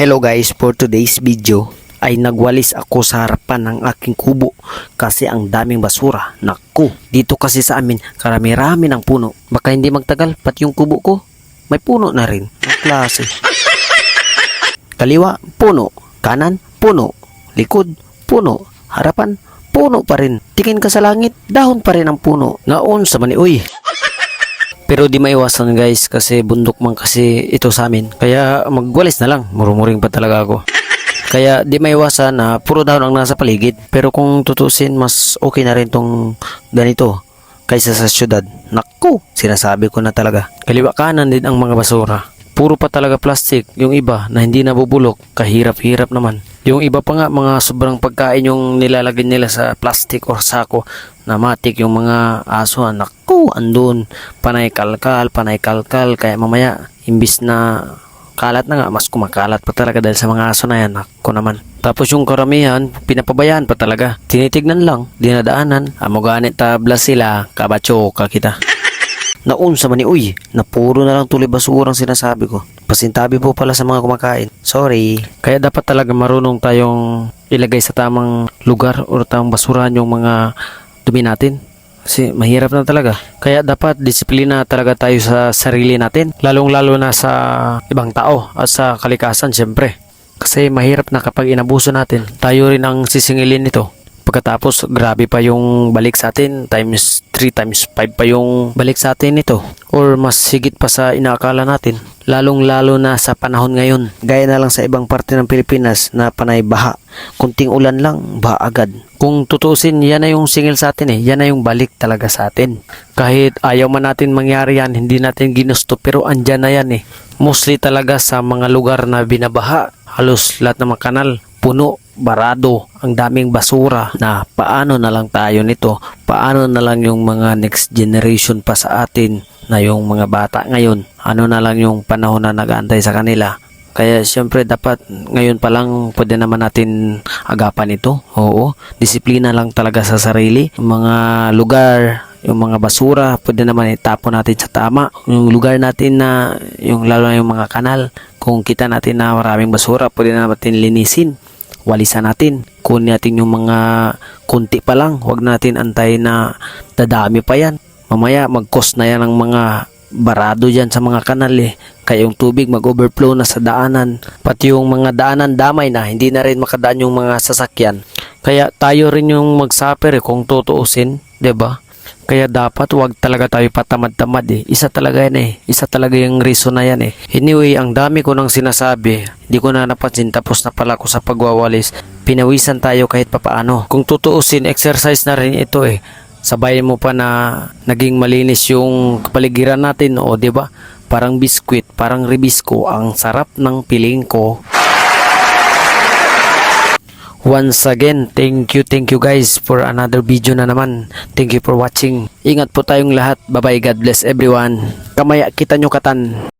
Hello guys, for today's video ay nagwalis ako sa harapan ng aking kubo kasi ang daming basura. Naku, dito kasi sa amin karami-rami ng puno. Baka hindi magtagal pati yung kubo ko may puno na rin. Ang klase. Kaliwa, puno. Kanan, puno. Likod, puno. Harapan, puno pa rin. Tingin ka sa langit, dahon pa rin ang puno. Naon sa mani, uy. Pero di maiwasan guys kasi bundok man kasi ito sa amin. Kaya magwalis na lang. Murumuring pa talaga ako. Kaya di maiwasan na puro dahon ang nasa paligid. Pero kung tutusin, mas okay na rin tong ganito kaysa sa syudad. Naku, sinasabi ko na talaga. Kaliwa kanan din ang mga basura. Puro pa talaga plastic. Yung iba na hindi nabubulok, kahirap-hirap naman. Yung iba pa nga, mga sobrang pagkain yung nilalagay nila sa plastic or sako na matik yung mga aso. Naku, andun. Panay kalkal, panay kalkal. Kaya mamaya, imbis na kalat na nga, mas kumakalat pa talaga dahil sa mga aso na yan. Ako naman. Tapos yung karamihan, pinapabayaan pa talaga. Tinitignan lang, dinadaanan. Amo ganit tabla sila, kabacho ka kita. Naun sa mani, uy, na puro na lang tuloy basurang sinasabi ko. Pasintabi po pala sa mga kumakain. Sorry. Kaya dapat talaga marunong tayong ilagay sa tamang lugar o tamang basurahan yung mga dumi natin. Kasi mahirap na talaga. Kaya dapat disiplina talaga tayo sa sarili natin. Lalong-lalo na sa ibang tao at sa kalikasan syempre. Kasi mahirap na kapag inabuso natin, tayo rin ang sisingilin nito. Pagkatapos, grabe pa yung balik sa atin, times 3, times 5 pa yung balik sa atin nito. Or mas higit pa sa inaakala natin. Lalong-lalo na sa panahon ngayon. Gaya na lang sa ibang parte ng Pilipinas na panay baha. Kunting ulan lang, baha agad. Kung tutusin, yan na yung singil sa atin eh. Yan na yung balik talaga sa atin. Kahit ayaw man natin mangyari yan, hindi natin ginusto, pero andyan na yan eh. Mostly talaga sa mga lugar na binabaha. Halos lahat ng mga kanal, puno, barado, ang daming basura na paano na lang tayo nito, paano na lang yung mga next generation pa sa atin na yung mga bata ngayon, ano na lang yung panahon na nag-aantay sa kanila. Kaya siyempre dapat ngayon pa lang pwede naman natin agapan ito. Oo, disiplina lang talaga sa sarili. Yung mga lugar, yung mga basura, pwede naman itapon natin sa tama. Yung lugar natin na, yung lalo na yung mga kanal, kung kita natin na maraming basura, pwede na natin linisin walisan natin. Kunin natin yung mga kunti pa lang. Huwag natin antay na dadami pa yan. Mamaya mag-cost na yan ng mga barado dyan sa mga kanal eh. Kaya yung tubig mag-overflow na sa daanan. Pati yung mga daanan damay na, hindi na rin makadaan yung mga sasakyan. Kaya tayo rin yung mag-suffer eh, kung tutuusin, ba? Kaya dapat wag talaga tayo patamad-tamad eh. Isa talaga yan eh. Isa talaga yung reason na yan eh. Anyway, ang dami ko nang sinasabi. Hindi ko na napansin tapos na pala ako sa pagwawalis. Pinawisan tayo kahit papaano. Kung tutuusin, exercise na rin ito eh. Sabayan mo pa na naging malinis yung kapaligiran natin o 'di ba? Parang biskwit, parang ribisco, ang sarap ng piling ko. Once again, thank you, thank you guys for another video na naman. Thank you for watching. Ingat po tayong lahat. Bye-bye. God bless everyone. Kamaya kita nyo katan.